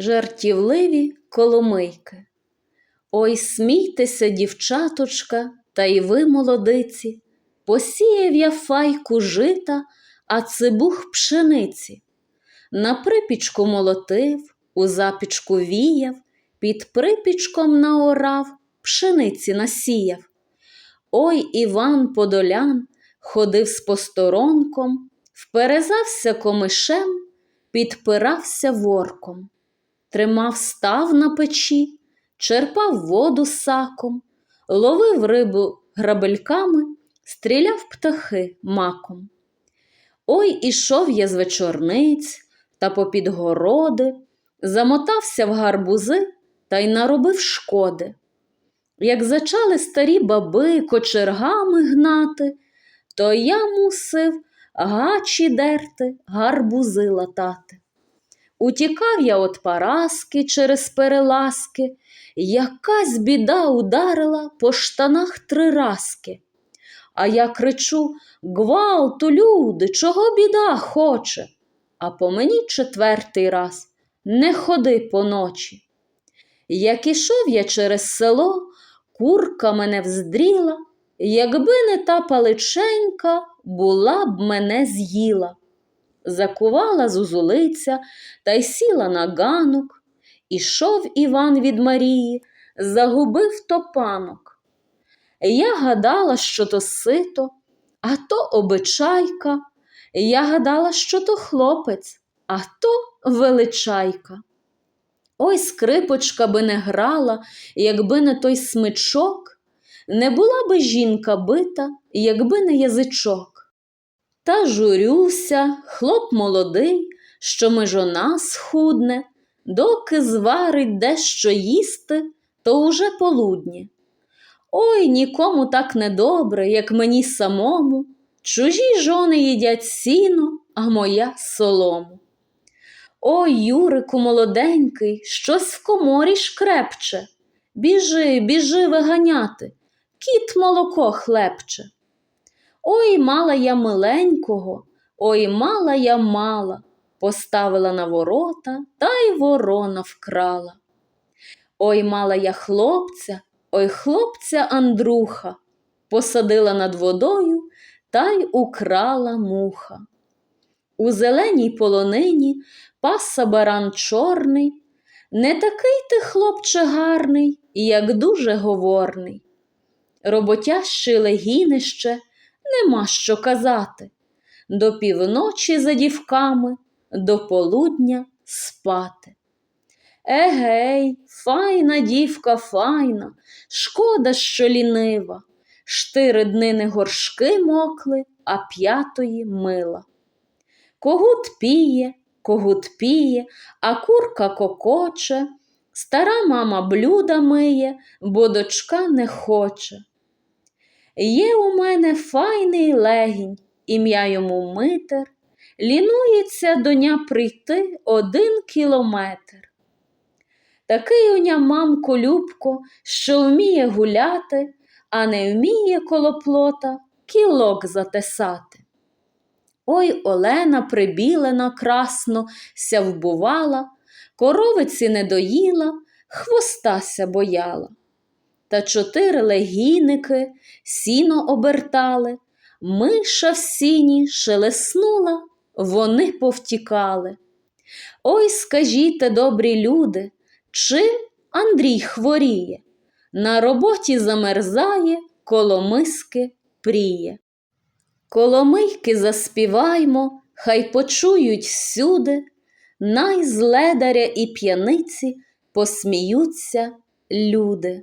Жартівливі коломийки. Ой, смійтеся, дівчаточка, та й ви, молодиці, посіяв я файку жита, а цибух пшениці. На припічку молотив, у запічку віяв, під припічком наорав, пшениці насіяв. Ой, Іван Подолян ходив з посторонком, вперезався комишем, підпирався ворком, тримав став на печі, черпав воду саком, ловив рибу грабельками, стріляв птахи маком. Ой, ішов я з вечорниць та попід городи, замотався в гарбузи та й наробив шкоди. Як зачали старі баби кочергами гнати, то я мусив гачі дерти, гарбузи латати. Утікав я от Параски через переласки, якась біда ударила по штанах три раски. А я кричу Гвалту, люди, чого біда хоче? А по мені четвертий раз не ходи поночі. Як ішов я через село, курка мене вздріла, якби не та паличенька, була б мене з'їла. Закувала зузулиця та й сіла на ганок. Ішов Іван від Марії, загубив топанок. Я гадала, що то сито, а то обичайка. Я гадала, що то хлопець, а то величайка. Ой, скрипочка би не грала, якби не той смичок, не була би жінка бита, якби не язичок. Та журюся, хлоп молодий, що межона схудне, доки зварить дещо їсти, то уже полудні. Ой, нікому так недобре, як мені самому. Чужі жони їдять сіно, а моя солому. Ой, Юрику, молоденький, щось в коморі шкрепче. Біжи, біжи виганяти, кіт молоко хлепче. Ой, мала я миленького, ой, мала я мала, поставила на ворота, та й ворона вкрала. Ой, мала я хлопця, ой хлопця Андруха, посадила над водою та й украла муха. У зеленій полонині паса баран чорний, не такий ти, хлопче, гарний, як дуже говорний. Роботяще легінище нема що казати. До півночі за дівками, до полудня спати. Егей, файна дівка, файна, шкода, що лінива. Штири днини горшки мокли, а п'ятої мила. Когут піє, когут піє, а курка кокоче, стара мама блюда миє, бо дочка не хоче. Є у мене файний легінь, ім'я йому Митер, лінується до ня прийти один кілометр. Такий уня мамко Любко, що вміє гуляти, а не вміє коло плота кілок затесати. Ой Олена прибілена красно ся вбувала, коровиці не доїла, хвостася бояла. Та чотири легіники сіно обертали, миша в сіні шелеснула, вони повтікали. Ой, скажіте, добрі люди, чим Андрій хворіє? На роботі замерзає, коло миски пріє. Коломийки заспіваймо, хай почують всюди, най з і п'яниці посміються люди.